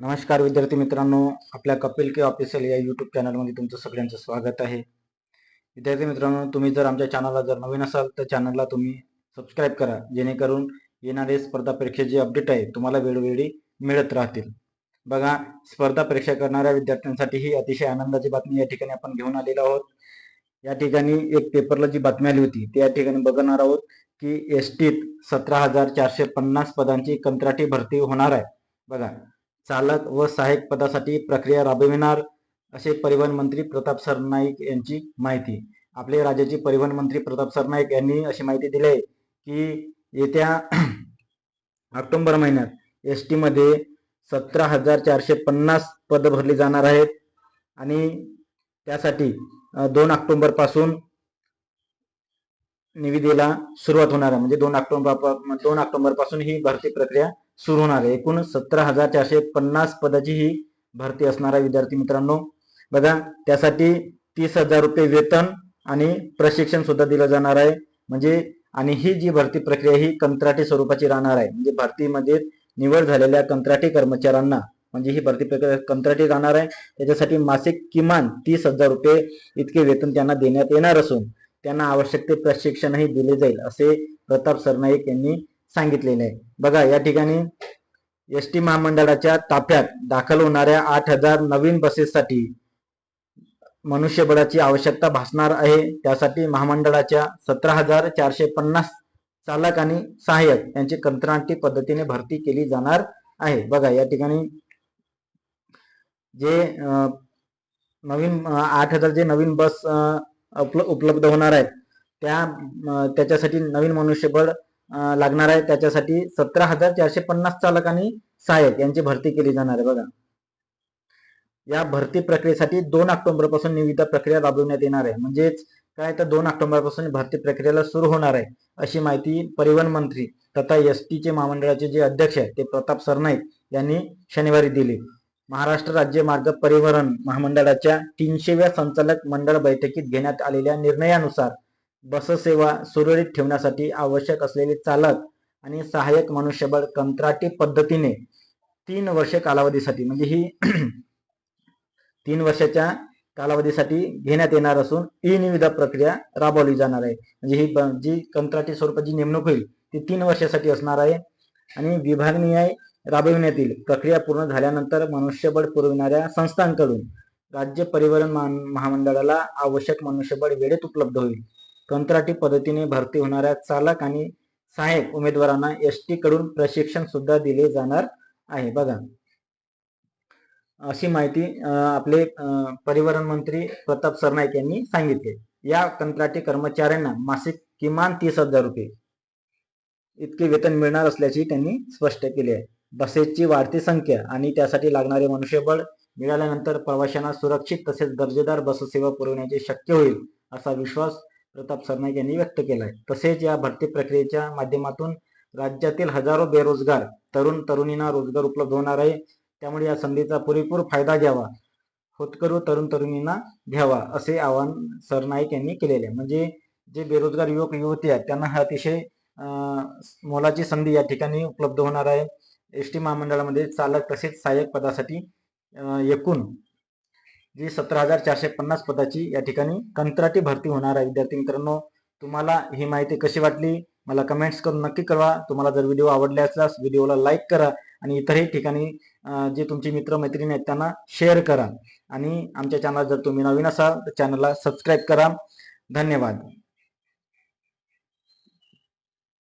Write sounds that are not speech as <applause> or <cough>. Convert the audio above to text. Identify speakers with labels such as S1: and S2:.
S1: नमस्कार विद्यार्थी मित्रांनो आपल्या कपिल के ऑफिशियल या यूट्यूब चॅनलमध्ये तुमचं सगळ्यांचं स्वागत आहे. विद्यार्थी मित्रांनो तुम्ही जर आमच्या चॅनलला जर नवीन असाल तर चॅनलला तुम्ही सबस्क्राईब करा. जेणेकरून येणारे स्पर्धा परीक्षेचे अपडेट आहे तुम्हाला वेळोवेळी मिळत राहतील. बघा स्पर्धा परीक्षा करणाऱ्या विद्यार्थ्यांसाठी ही अतिशय आनंदाची बातमी या ठिकाणी आपण घेऊन आलेलो आहोत. या ठिकाणी एक पेपरला जी बातमी आली होती ते या ठिकाणी बघणार आहोत की एस टीत सतरा हजार चारशे पन्नास पदांची कंत्राटी भरती होणार आहे. बघा चालक व सहाय्यक पदासाठी प्रक्रिया राबविणार असे परिवहन मंत्री प्रताप सरनाईक यांची माहिती. आपले राज्याचे परिवहन मंत्री प्रताप सरनाईक यांनी अशी माहिती दिली आहे की येत्या <clears throat> ऑक्टोबर महिन्यात एस टीमध्ये सतरा हजार चारशे पन्नास पद भरली जाणार आहेत आणि त्यासाठी दोन ऑक्टोबरपासून निविदेला सुरुवात होणार आहे. म्हणजे दोन ऑक्टोबर दोन ऑक्टोबरपासून ही भरती प्रक्रिया सुरू होणार आहे. एकूण सतरा हजार चारशे पन्नास पदाची ही भरती असणार आहे विद्यार्थी मित्रांनो. बघा त्यासाठी तीस हजार रुपये वेतन आणि प्रशिक्षण सुद्धा दिलं जाणार आहे. म्हणजे आणि ही जी भरती प्रक्रिया ही कंत्राटी स्वरूपाची राहणार आहे. म्हणजे भरतीमध्ये निवड झालेल्या कंत्राटी कर्मचाऱ्यांना म्हणजे ही भरती प्रक्रिया कंत्राटी राहणार आहे. त्याच्यासाठी मासिक किमान तीस हजार रुपये इतके वेतन त्यांना देण्यात येणार असून त्यांना आवश्यक ते प्रशिक्षणही दिले जाईल असे प्रताप सरनाईक यांनी सांगितलेले आहे बघा या ठिकाणी एस टी महामंडळाच्या ताफ्यात दाखल होणाऱ्या आठ हजार नवीन बसेससाठी मनुष्यबळाची आवश्यकता भासणार आहे. त्यासाठी महामंडळाच्या सतरा हजार चारशे पन्नास चालक आणि सहाय्यक यांची कंत्राटी पद्धतीने भरती केली जाणार आहे. बघा या ठिकाणी जे नवीन आठ हजार जे नवीन बस उपलब्ध होणार आहेत त्या त्याच्यासाठी नवीन मनुष्यबळ लागणार आहे. त्याच्यासाठी सतरा हजार चारशे पन्नास चालक आणि सहाय्यक यांची भरती केली जाणार आहे बघा. या भरती प्रक्रियेसाठी दोन ऑक्टोबरपासून निविदा प्रक्रिया राबवण्यात येणार आहे. म्हणजेच काय तर दोन ऑक्टोबरपासून भरती प्रक्रियेला सुरू होणार आहे अशी माहिती परिवहन मंत्री तथा एस चे महामंडळाचे जे अध्यक्ष आहेत ते प्रताप सरनाईक यांनी शनिवारी दिली. महाराष्ट्र राज्य मार्ग परिवहन महामंडळाच्या तीनशेव्या संचालक मंडळ बैठकीत घेण्यात आलेल्या निर्णयानुसार बससेवा सुरळीत ठेवण्यासाठी आवश्यक असलेले चालक आणि सहाय्यक मनुष्यबळ कंत्राटी पद्धतीने तीन वर्षे कालावधीसाठी म्हणजे ही <clears throat> तीन वर्षाच्या कालावधीसाठी घेण्यात येणार असून ई निविदा प्रक्रिया राबवली जाणार आहे. म्हणजे ही जी कंत्राटी स्वरूपाची नेमणूक होईल ती तीन वर्षासाठी असणार आहे आणि विभागनीय राबविण्यात येईल. प्रक्रिया पूर्ण झाल्यानंतर मनुष्यबळ पुरविणाऱ्या संस्थांकडून राज्य परिवहन महा- महामंडळाला आवश्यक मनुष्यबळ वेळेत उपलब्ध होईल. कंत्राटी पद्धतीने भरती होणाऱ्या चालक आणि सहाय्यक उमेदवारांना एस टी कडून प्रशिक्षण सुद्धा दिले जाणार आहे. बघा. अशी माहिती अं, आपले परिवहन मंत्री प्रताप सरनाईक यांनी सांगितले. या कंत्राटी कर्मचाऱ्यांना मासिक किमान तीस हजार रुपये इतके वेतन मिळणार असल्याचे त्यांनी स्पष्ट केले आहे. बसेसची वाढती संख्या आणि त्यासाठी लागणारे मनुष्यबळ मिळाल्यानंतर प्रवाशांना सुरक्षित तसेच दर्जेदार बससेवा पुरवण्याचे शक्य होईल असा विश्वास प्रताप सरनाईक यांनी व्यक्त केला आहे तसेच या भरती प्रक्रियेच्या माध्यमातून राज्यातील हजारो बेरोजगार तरुण तरुणींना रोजगार उपलब्ध होणार आहे. त्यामुळे या संधीचा पुरेपूर फायदा घ्यावा. होतकरू तरुण तरुणींना घ्यावा असे आवाहन सरनाईक यांनी केलेले आहे. म्हणजे जे बेरोजगार युवक युवती आहेत त्यांना हा अतिशय मोलाची संधी या ठिकाणी उपलब्ध होणार आहे. एस टी महामंडळामध्ये चालक तसेच सहाय्यक पदासाठी एकूण जी सतरा हजार चारशे पन्नास पदाची या ठिकाणी कंत्राटी भरती होणार आहे. विद्यार्थी मित्रांनो तुम्हाला ही माहिती कशी वाटली? मला कमेंट्स करून नक्की कळवा. तुम्हाला जर व्हिडिओ आवडले असल्यास व्हिडिओला लाईक करा आणि इतरही ठिकाणी जे तुमचे मित्र मैत्रिणी आहेत त्यांना शेअर करा. आणि आमच्या चॅनल जर तुम्ही नवीन असाल तर चॅनलला सबस्क्राईब करा. धन्यवाद.